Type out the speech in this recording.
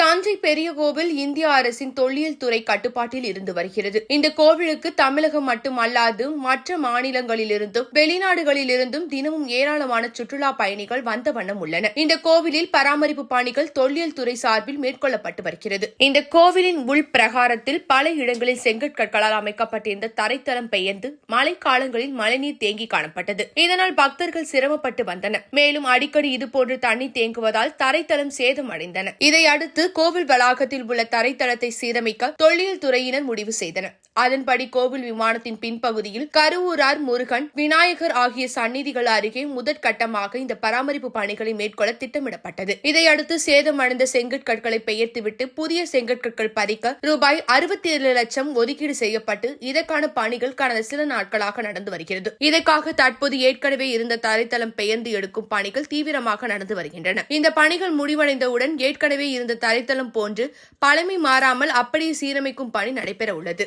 தஞ்சை பெரிய கோவில் இந்திய அரசின் தொல்லியல் துறை கட்டுப்பாட்டில் இருந்து வருகிறது. இந்த கோவிலுக்கு தமிழகம் மட்டுமல்லாது மற்ற மாநிலங்களிலிருந்தும் வெளிநாடுகளிலிருந்தும் தினமும் ஏராளமான சுற்றுலா பயணிகள் வந்த வண்ணம் உள்ளனர் இந்த கோவிலில் பராமரிப்பு பணிகள் தொல்லியல் துறை சார்பில் மேற்கொள்ளப்பட்டு வருகிறது. இந்த கோவிலின் உள் பிரகாரத்தில் பல இடங்களில் செங்கற்கற்களால் அமைக்கப்பட்டிருந்த தரைத்தளம் பெயர்ந்து மழைக்காலங்களில் மழைநீர் தேங்கி காணப்பட்டது. இதனால் பக்தர்கள் சிரமப்பட்டு வந்தனர். மேலும் அடிக்கடி இதுபோன்று தண்ணீர் தேங்குவதால் தரைத்தளம் சேதமடைந்தன இதையடுத்து கோவில் வளாகத்தில் உள்ள தரைத்தளத்தை சீரமைக்க தொல்லியல் துறையினர் முடிவு செய்தனர். அதன்படி கோவில் விமானத்தின் பின்பகுதியில் கருவூரார் முருகன் விநாயகர் ஆகிய சந்நிதிகள் அருகே முதற்கட்டமாக இந்த பராமரிப்பு பணிகளை மேற்கொள்ள திட்டமிடப்பட்டது. இதையடுத்து சேதமடைந்த செங்கற்கற்களை பெயர்த்துவிட்டு புதிய செங்கற்கற்கள் பதிக்க ரூபாய் அறுபத்தி ஏழு லட்சம் ஒதுக்கீடு செய்யப்பட்டு இதற்கான பணிகள் கடந்த சில நாட்களாக நடந்து வருகிறது. இதற்காக தற்போது ஏற்கனவே இருந்த தரைத்தளம் பெயர்ந்து எடுக்கும் பணிகள் தீவிரமாக நடந்து வருகின்றன. இந்த பணிகள் முடிவடைந்தவுடன் ஏற்கனவே இருந்த தரை வலைத்தளம் போன்று பழமை மாறாமல் அப்படியே சீரமைக்கும் பணி நடைபெற உள்ளது